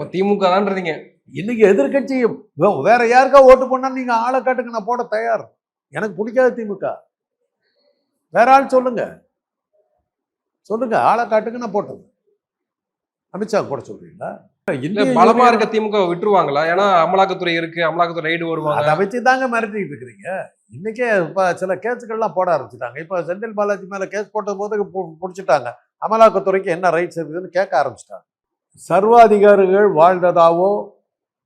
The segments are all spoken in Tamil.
இப்ப திமுக தான்றீங்க. இன்னைக்கு எதிர்கட்சி வேற யாருக்கா ஓட்டு பண்ணா நீங்க ஆளை காட்டுங்க நான் போட தயார். எனக்கு பிடிக்காத திமுக. வேற ஆள் சொல்லுங்க. சொல்லுங்க ஆளை காட்டுங்க நான் போட்டது. அமித்ஷா போட சொல்றீங்களா? பலமா இருக்க திமுக விட்டுருவாங்களா? ஏன்னா அமலாக்கத்துறை இருக்கு அமலாக்கத்துறை ரைடு வருவாங்க. அதை வச்சு தாங்க மிரட்டிட்டு இருக்கிறீங்க. இன்னைக்கே இப்போ சில கேஸுகள்லாம் போட ஆரம்பிச்சிட்டாங்க. இப்போ செந்தில் பாலாஜி மேலே கேஸ் போட்ட போது பிடிச்சிட்டாங்க. அமலாக்கத்துறைக்கு என்ன ரைட்ஸ் இருக்குதுன்னு கேட்க ஆரம்பிச்சிட்டாங்க. சர்வாதிகாரிகள் வாழ்ந்ததாவோ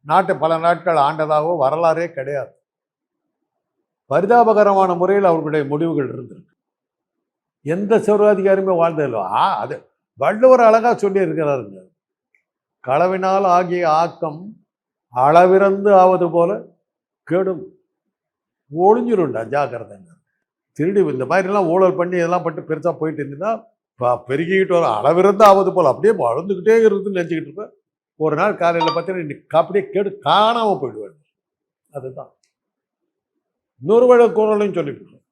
நாட்டை பல நாட்கள் ஆண்டதாவோ வரலாறே கிடையாது. பரிதாபகரமான முறையில் அவர்களுடைய முடிவுகள் இருந்திருக்கு. எந்த சர்வாதிகாரியுமே வாழ்ந்ததில்லை ஆ அது வள்ளுவர் அழகாக சொல்லி இருக்கிறாருங்க களவினால் ஆகிய ஆக்கம் அளவிறந்து ஆவது போல கெடும். ஒழிஞ்சிருண்டா ஜாக்கிரதைங்க. திருடி இந்த மாதிரிலாம் ஊழல் பண்ணி இதெல்லாம் பட்டு பெருசாக போயிட்டு இருந்தீங்கன்னா பெருகிக்கிட்டு வரும் அளவிருந்து ஆவது போல். அப்படியே வளர்ந்துக்கிட்டே இருக்குதுன்னு நினச்சிக்கிட்டு இருப்பேன். ஒரு நாள் காலையில் பார்த்தீங்கன்னா இன்னைக்கு அப்படியே கெடு காணாமல் போயிடுவேன். அதுதான். இன்னொரு வழ குரலையும் சொல்லிவிட்டோம்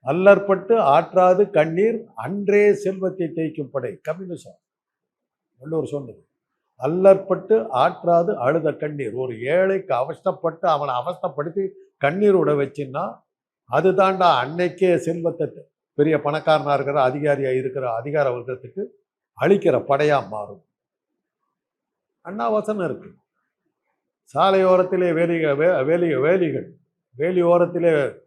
அல்லற்பட்டு ஆற்றாது கண்ணீர் அன்றே செல்வத்தை தேய்க்கும் படை. கம்யூனிசம் வள்ளுவர் சொன்னது. அல்லற்பட்டு ஆற்றாது அழுத கண்ணீர். ஒரு ஏழைக்கு அவஸ்தப்பட்டு அவனை அவஸ்தப்படுத்தி கண்ணீர் விட வச்சின்னா அதுதான்டா அன்னைக்கே செல்வத்தை த- பெரிய பணக்காரனா இருக்கிற அதிகாரியா இருக்கிற அதிகார வர்க்கத்துக்கு அழிக்கிற படையாக மாறும். அண்ணா வசனம் இருக்கு. சாலையோரத்திலே வேலிகள் வே- வேலி வேலிகள் வேலி ஓரத்திலே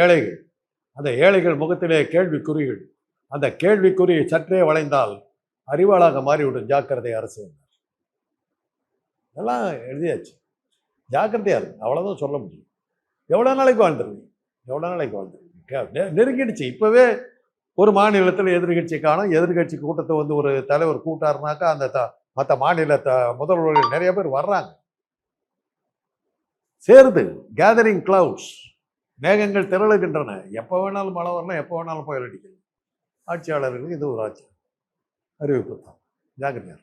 ஏழைகள் அந்த ஏழைகள் முகத்திலே கேள்விக்குறிகள் அந்த கேள்விக்குறி சற்றே வளைந்தால் அறிவாளாக மாறிவிடும் ஜாக்கிரதை அரசு என்றார். இதெல்லாம் எழுதியாச்சு. ஜாக்கிரதையா இருக்கு. அவ்வளோதான் சொல்ல முடியும். எவ்வளோ நாளைக்கு வாழ்ந்துருவீங்க எவ்வளோ நாளைக்கு வந்து? நெருங்கிடுச்சு. இப்போவே ஒரு மாநிலத்தில் எதிர்கட்சி காணும் எதிர்கட்சி கூட்டத்தை வந்து ஒரு தலைவர் கூட்டாருனாக்கா அந்த த மற்ற மாநில த முதல்வர்கள் நிறைய பேர் வர்றாங்க. சேருது. கேதரிங் கிளவுட்ஸ் மேகங்கள் திரளுகின்றன. எப்போ வேணாலும் மழை வரலாம் எப்போ வேணாலும் புயல் அடிக்கணும் ஆட்சியாளர்களுக்கு இது ஒரு ஆட்சி அறிவிப்பு தான். ஜாக்கிரதையா